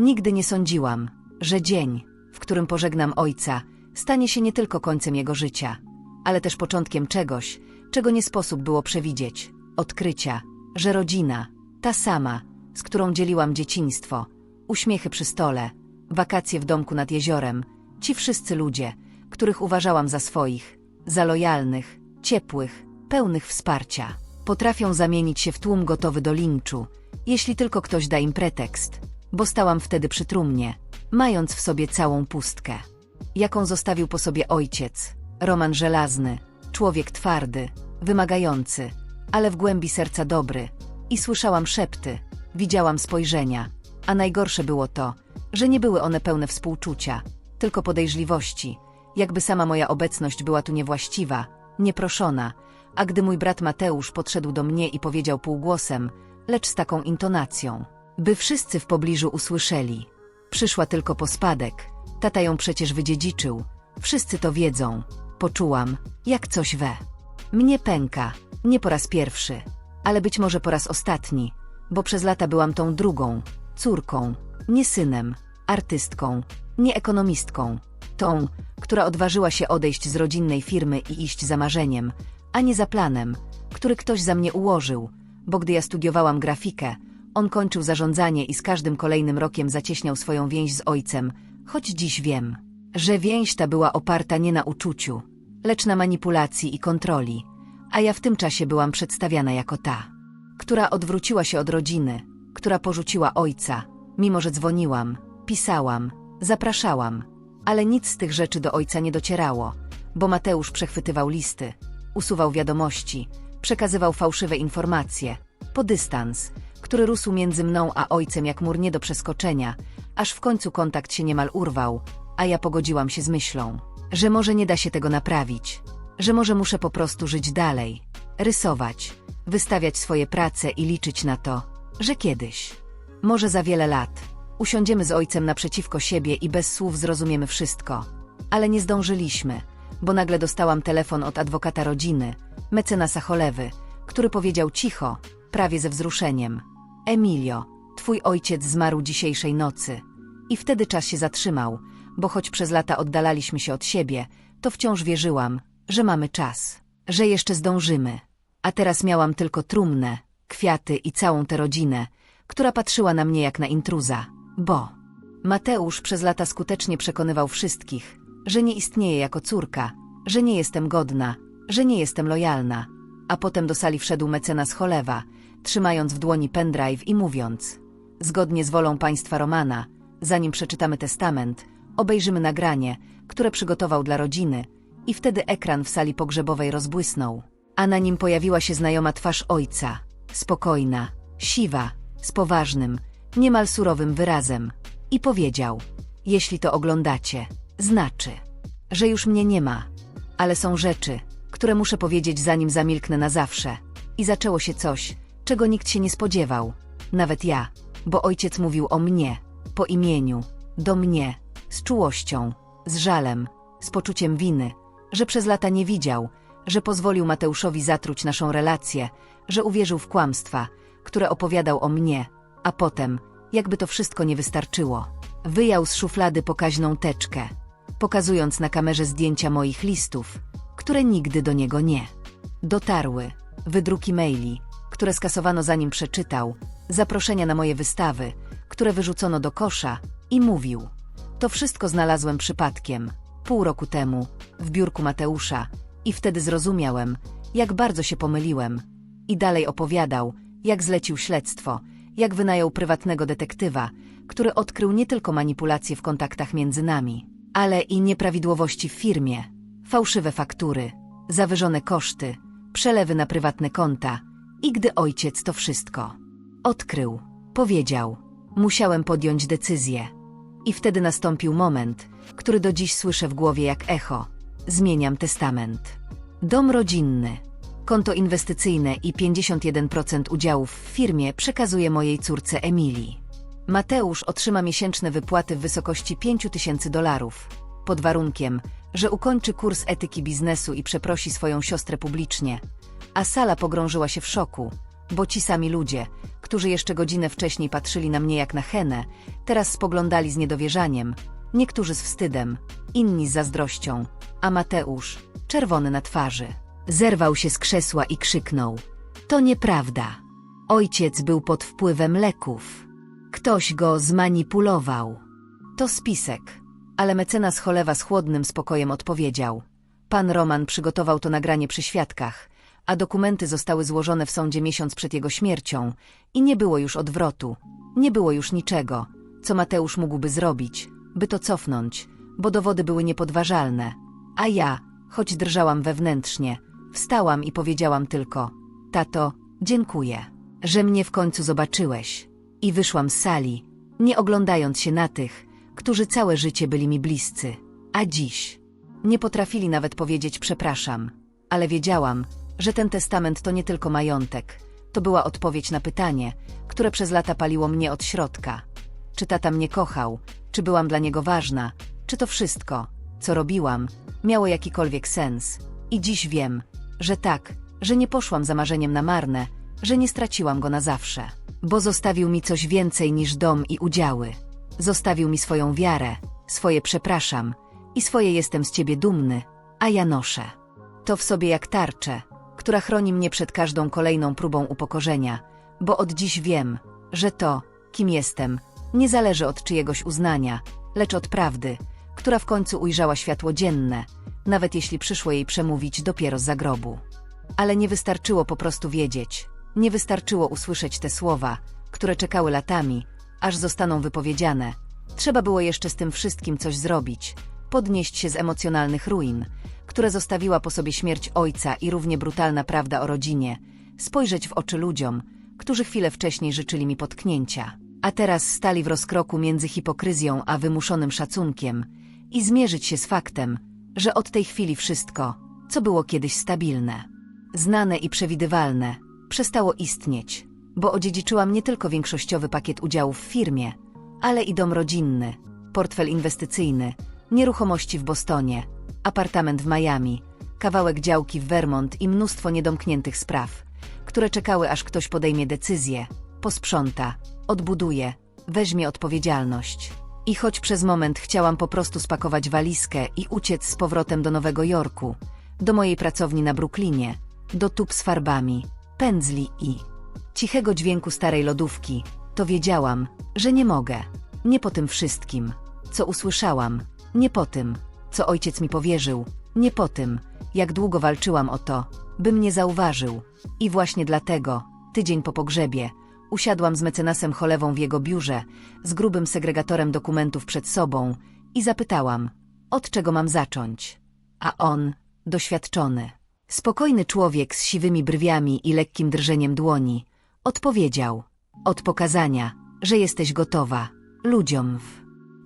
Nigdy nie sądziłam, że dzień, w którym pożegnam ojca, stanie się nie tylko końcem jego życia, ale też początkiem czegoś, czego nie sposób było przewidzieć odkrycia, że rodzina, ta sama, z którą dzieliłam dzieciństwo, uśmiechy przy stole, wakacje w domku nad jeziorem, ci wszyscy ludzie, których uważałam za swoich, za lojalnych, ciepłych, pełnych wsparcia, potrafią zamienić się w tłum gotowy do linczu, jeśli tylko ktoś da im pretekst, bo stałam wtedy przy trumnie, mając w sobie całą pustkę, jaką zostawił po sobie ojciec, Roman żelazny, człowiek twardy, wymagający, ale w głębi serca dobry. I słyszałam szepty, widziałam spojrzenia, a najgorsze było to, że nie były one pełne współczucia, tylko podejrzliwości, jakby sama moja obecność była tu niewłaściwa, nieproszona, a gdy mój brat Mateusz podszedł do mnie i powiedział półgłosem, lecz z taką intonacją, by wszyscy w pobliżu usłyszeli. Przyszła tylko po spadek, tata ją przecież wydziedziczył, wszyscy to wiedzą. Poczułam, jak coś we. Mnie pęka, nie po raz pierwszy, ale być może po raz ostatni, bo przez lata byłam tą drugą, córką, nie synem, artystką, nie ekonomistką, tą, która odważyła się odejść z rodzinnej firmy i iść za marzeniem, a nie za planem, który ktoś za mnie ułożył, bo gdy ja studiowałam grafikę, on kończył zarządzanie i z każdym kolejnym rokiem zacieśniał swoją więź z ojcem, choć dziś wiem, że więź ta była oparta nie na uczuciu, lecz na manipulacji i kontroli, a ja w tym czasie byłam przedstawiana jako ta, która odwróciła się od rodziny, która porzuciła ojca, mimo że dzwoniłam, pisałam, zapraszałam, ale nic z tych rzeczy do ojca nie docierało, bo Mateusz przechwytywał listy, usuwał wiadomości, przekazywał fałszywe informacje, po dystans, który rósł między mną a ojcem jak mur nie do przeskoczenia, aż w końcu kontakt się niemal urwał, a ja pogodziłam się z myślą, że może nie da się tego naprawić, że może muszę po prostu żyć dalej, rysować, wystawiać swoje prace i liczyć na to, że kiedyś, może za wiele lat, usiądziemy z ojcem naprzeciwko siebie i bez słów zrozumiemy wszystko. Ale nie zdążyliśmy, bo nagle dostałam telefon od adwokata rodziny, mecenasa Cholewy, który powiedział cicho, prawie ze wzruszeniem. Emilio, twój ojciec zmarł dzisiejszej nocy. I wtedy czas się zatrzymał, bo choć przez lata oddalaliśmy się od siebie, to wciąż wierzyłam, że mamy czas, że jeszcze zdążymy. A teraz miałam tylko trumnę, kwiaty i całą tę rodzinę, która patrzyła na mnie jak na intruza, bo Mateusz przez lata skutecznie przekonywał wszystkich, że nie istnieje jako córka, że nie jestem godna, że nie jestem lojalna. A potem do sali wszedł mecenas Cholewa, trzymając w dłoni pendrive i mówiąc Zgodnie z wolą państwa Romana, zanim przeczytamy testament, obejrzymy nagranie, które przygotował dla rodziny i wtedy ekran w sali pogrzebowej rozbłysnął, a na nim pojawiła się znajoma twarz ojca, spokojna, siwa, z poważnym, niemal surowym wyrazem i powiedział, jeśli to oglądacie, znaczy, że już mnie nie ma, ale są rzeczy, które muszę powiedzieć zanim zamilknę na zawsze. I zaczęło się coś, czego nikt się nie spodziewał, nawet ja, bo ojciec mówił o mnie, po imieniu, do mnie, z czułością, z żalem, z poczuciem winy, że przez lata nie widział, że pozwolił Mateuszowi zatruć naszą relację, że uwierzył w kłamstwa, które opowiadał o mnie, a potem, jakby to wszystko nie wystarczyło, wyjął z szuflady pokaźną teczkę, pokazując na kamerze zdjęcia moich listów, które nigdy do niego nie dotarły, wydruki maili, które skasowano zanim przeczytał, zaproszenia na moje wystawy, które wyrzucono do kosza i mówił. To wszystko znalazłem przypadkiem, pół roku temu, w biurku Mateusza i wtedy zrozumiałem, jak bardzo się pomyliłem. I dalej opowiadał, jak zlecił śledztwo, jak wynajął prywatnego detektywa, który odkrył nie tylko manipulacje w kontaktach między nami, ale i nieprawidłowości w firmie, fałszywe faktury, zawyżone koszty, przelewy na prywatne konta i gdy ojciec to wszystko odkrył, powiedział, musiałem podjąć decyzję. I wtedy nastąpił moment, który do dziś słyszę w głowie jak echo. Zmieniam testament. Dom rodzinny, konto inwestycyjne i 51% udziałów w firmie przekazuję mojej córce Emilii. Mateusz otrzyma miesięczne wypłaty w wysokości 5 tysięcy dolarów, pod warunkiem, że ukończy kurs etyki biznesu i przeprosi swoją siostrę publicznie. A sala pogrążyła się w szoku, bo ci sami ludzie, którzy jeszcze godzinę wcześniej patrzyli na mnie jak na henę, teraz spoglądali z niedowierzaniem, niektórzy z wstydem, inni z zazdrością, a Mateusz, czerwony na twarzy, zerwał się z krzesła i krzyknął. To nieprawda. Ojciec był pod wpływem leków. Ktoś go zmanipulował. To spisek, ale mecenas Cholewa z chłodnym spokojem odpowiedział. Pan Roman przygotował to nagranie przy świadkach, a dokumenty zostały złożone w sądzie miesiąc przed jego śmiercią i nie było już odwrotu, nie było już niczego, co Mateusz mógłby zrobić, by to cofnąć, bo dowody były niepodważalne. A ja, choć drżałam wewnętrznie, wstałam i powiedziałam tylko: Tato, dziękuję, że mnie w końcu zobaczyłeś. I wyszłam z sali, nie oglądając się na tych, którzy całe życie byli mi bliscy. A dziś nie potrafili nawet powiedzieć przepraszam, ale wiedziałam, że ten testament to nie tylko majątek, to była odpowiedź na pytanie, które przez lata paliło mnie od środka. Czy tata mnie kochał, czy byłam dla niego ważna, czy to wszystko, co robiłam, miało jakikolwiek sens. I dziś wiem, że tak, że nie poszłam za marzeniem na marne, że nie straciłam go na zawsze, bo zostawił mi coś więcej niż dom i udziały. Zostawił mi swoją wiarę, swoje przepraszam i swoje jestem z ciebie dumny, a ja noszę. To w sobie jak tarczę, która chroni mnie przed każdą kolejną próbą upokorzenia, bo od dziś wiem, że to, kim jestem, nie zależy od czyjegoś uznania, lecz od prawdy, która w końcu ujrzała światło dzienne, nawet jeśli przyszło jej przemówić dopiero z zagrobu. Ale nie wystarczyło po prostu wiedzieć, nie wystarczyło usłyszeć te słowa, które czekały latami, aż zostaną wypowiedziane. Trzeba było jeszcze z tym wszystkim coś zrobić, podnieść się z emocjonalnych ruin, które zostawiła po sobie śmierć ojca i równie brutalna prawda o rodzinie, spojrzeć w oczy ludziom, którzy chwilę wcześniej życzyli mi potknięcia, a teraz stali w rozkroku między hipokryzją a wymuszonym szacunkiem i zmierzyć się z faktem, że od tej chwili wszystko, co było kiedyś stabilne, znane i przewidywalne, przestało istnieć, bo odziedziczyłam nie tylko większościowy pakiet udziałów w firmie, ale i dom rodzinny, portfel inwestycyjny, nieruchomości w Bostonie, apartament w Miami, kawałek działki w Vermont i mnóstwo niedomkniętych spraw, które czekały aż ktoś podejmie decyzję, posprząta, odbuduje, weźmie odpowiedzialność. I choć przez moment chciałam po prostu spakować walizkę i uciec z powrotem do Nowego Jorku, do mojej pracowni na Brooklynie, do tub z farbami, pędzli i cichego dźwięku starej lodówki, to wiedziałam, że nie mogę. Nie po tym wszystkim, co usłyszałam, nie po tym, co ojciec mi powierzył, nie po tym, jak długo walczyłam o to, by mnie zauważył. I właśnie dlatego, tydzień po pogrzebie, usiadłam z mecenasem Cholewą w jego biurze, z grubym segregatorem dokumentów przed sobą i zapytałam, od czego mam zacząć. A on, doświadczony, spokojny człowiek z siwymi brwiami i lekkim drżeniem dłoni, odpowiedział, od pokazania, że jesteś gotowa, ludziom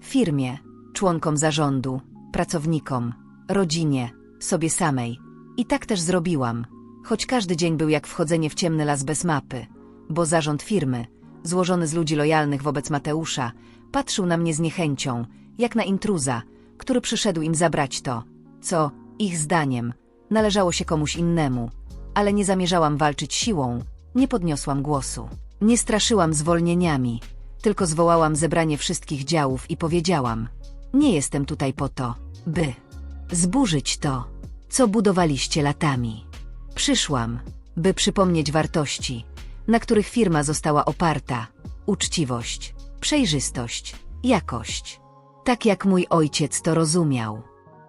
w firmie, członkom zarządu, pracownikom, rodzinie, sobie samej. I tak też zrobiłam, choć każdy dzień był jak wchodzenie w ciemny las bez mapy, bo zarząd firmy, złożony z ludzi lojalnych wobec Mateusza, patrzył na mnie z niechęcią, jak na intruza, który przyszedł im zabrać to, co, ich zdaniem, należało się komuś innemu, ale nie zamierzałam walczyć siłą, nie podniosłam głosu, nie straszyłam zwolnieniami, tylko zwołałam zebranie wszystkich działów i powiedziałam: Nie jestem tutaj po to, by zburzyć to, co budowaliście latami. Przyszłam, by przypomnieć wartości, na których firma została oparta: uczciwość, przejrzystość, jakość. Tak jak mój ojciec to rozumiał.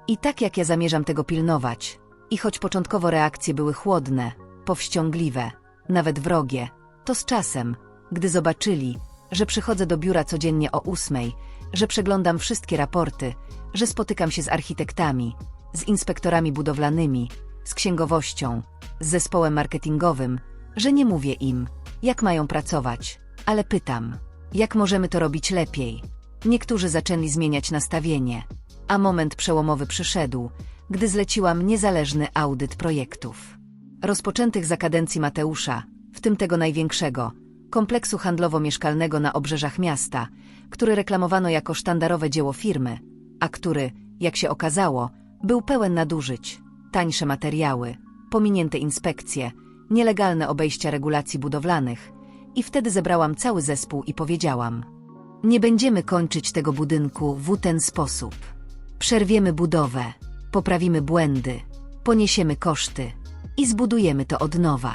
I tak jak ja zamierzam tego pilnować. I choć początkowo reakcje były chłodne, powściągliwe, nawet wrogie, to z czasem, gdy zobaczyli, że przychodzę do biura codziennie o ósmej, że przeglądam wszystkie raporty, że spotykam się z architektami, z inspektorami budowlanymi, z księgowością, z zespołem marketingowym, że nie mówię im, jak mają pracować, ale pytam, jak możemy to robić lepiej. Niektórzy zaczęli zmieniać nastawienie, a moment przełomowy przyszedł, gdy zleciłam niezależny audyt projektów. Rozpoczętych za kadencji Mateusza, w tym tego największego, kompleksu handlowo-mieszkalnego na obrzeżach miasta, który reklamowano jako sztandarowe dzieło firmy, a który, jak się okazało, był pełen nadużyć, tańsze materiały, pominięte inspekcje, nielegalne obejścia regulacji budowlanych i wtedy zebrałam cały zespół i powiedziałam: Nie będziemy kończyć tego budynku w ten sposób. Przerwiemy budowę, poprawimy błędy, poniesiemy koszty i zbudujemy to od nowa.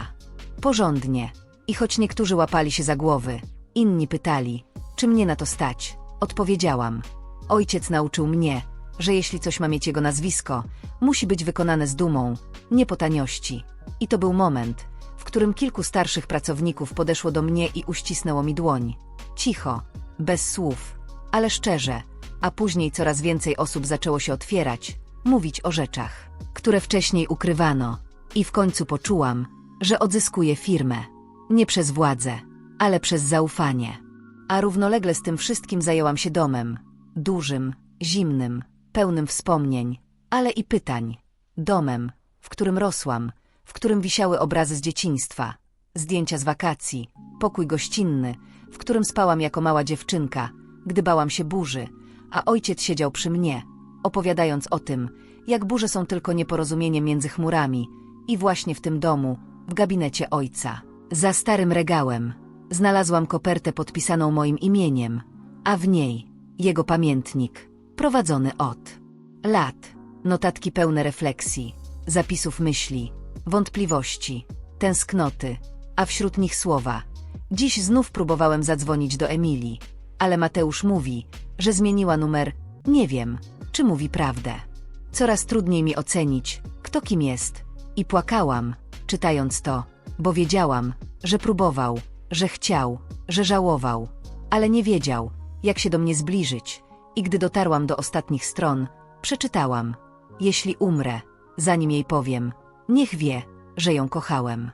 Porządnie. I choć niektórzy łapali się za głowy, inni pytali, czy mnie na to stać, odpowiedziałam. Ojciec nauczył mnie, że jeśli coś ma mieć jego nazwisko, musi być wykonane z dumą, nie po taniości. I to był moment, w którym kilku starszych pracowników podeszło do mnie i uścisnęło mi dłoń. Cicho, bez słów, ale szczerze, a później coraz więcej osób zaczęło się otwierać, mówić o rzeczach, które wcześniej ukrywano. I w końcu poczułam, że odzyskuję firmę. Nie przez władzę, ale przez zaufanie. A równolegle z tym wszystkim zajęłam się domem. Dużym, zimnym, pełnym wspomnień, ale i pytań. Domem, w którym rosłam, w którym wisiały obrazy z dzieciństwa, zdjęcia z wakacji, pokój gościnny, w którym spałam jako mała dziewczynka, gdy bałam się burzy, a ojciec siedział przy mnie, opowiadając o tym, jak burze są tylko nieporozumieniem między chmurami i właśnie w tym domu, w gabinecie ojca, za starym regałem, znalazłam kopertę podpisaną moim imieniem, a w niej jego pamiętnik, prowadzony od lat, notatki pełne refleksji, zapisów myśli, wątpliwości, tęsknoty, a wśród nich słowa. Dziś znów próbowałem zadzwonić do Emilii, ale Mateusz mówi, że zmieniła numer, nie wiem, czy mówi prawdę. Coraz trudniej mi ocenić, kto kim jest. I płakałam, czytając to, bo wiedziałam, że próbował, że chciał, że żałował, ale nie wiedział, jak się do mnie zbliżyć. I gdy dotarłam do ostatnich stron, przeczytałam: Jeśli umrę, zanim jej powiem, niech wie, że ją kochałem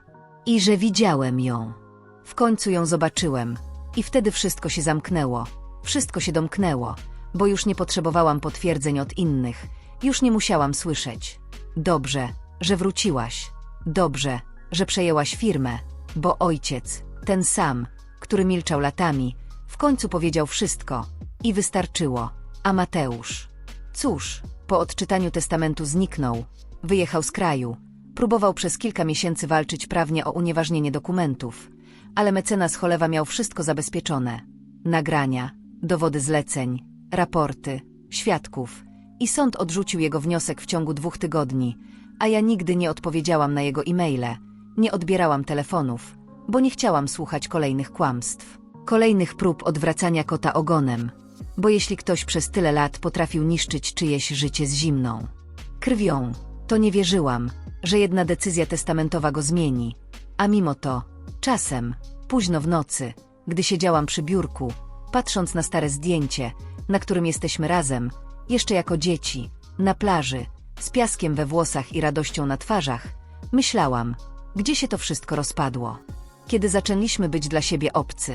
i że widziałem ją. W końcu ją zobaczyłem, i wtedy wszystko się zamknęło, wszystko się domknęło, bo już nie potrzebowałam potwierdzeń od innych, już nie musiałam słyszeć. Dobrze, że wróciłaś. Dobrze, że przejęłaś firmę, bo ojciec, ten sam, który milczał latami, w końcu powiedział wszystko i wystarczyło. A Mateusz? Cóż, po odczytaniu testamentu zniknął, wyjechał z kraju, próbował przez kilka miesięcy walczyć prawnie o unieważnienie dokumentów, ale mecenas Cholewa miał wszystko zabezpieczone. Nagrania, dowody zleceń, raporty, świadków i sąd odrzucił jego wniosek w ciągu dwóch tygodni, a ja nigdy nie odpowiedziałam na jego e-maile, nie odbierałam telefonów, bo nie chciałam słuchać kolejnych kłamstw, kolejnych prób odwracania kota ogonem, bo jeśli ktoś przez tyle lat potrafił niszczyć czyjeś życie z zimną krwią, to nie wierzyłam, że jedna decyzja testamentowa go zmieni, a mimo to, czasem, późno w nocy, gdy siedziałam przy biurku, patrząc na stare zdjęcie, na którym jesteśmy razem, jeszcze jako dzieci, na plaży, z piaskiem we włosach i radością na twarzach, myślałam, gdzie się to wszystko rozpadło. Kiedy zaczęliśmy być dla siebie obcy.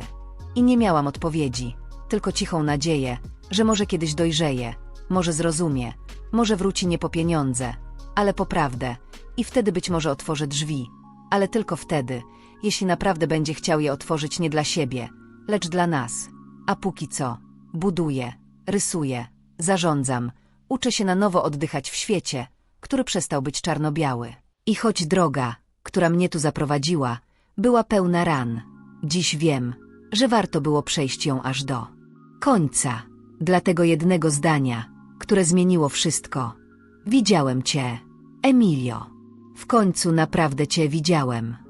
I nie miałam odpowiedzi, tylko cichą nadzieję, że może kiedyś dojrzeje, może zrozumie, może wróci nie po pieniądze, ale po prawdę, i wtedy być może otworzę drzwi, ale tylko wtedy, jeśli naprawdę będzie chciał je otworzyć nie dla siebie, lecz dla nas. A póki co, buduję, rysuję, zarządzam, uczę się na nowo oddychać w świecie, który przestał być czarno-biały. I choć droga, która mnie tu zaprowadziła, była pełna ran, dziś wiem, że warto było przejść ją aż do końca. Dla tego jednego zdania, które zmieniło wszystko. Widziałem cię, Emilio. W końcu naprawdę cię widziałem.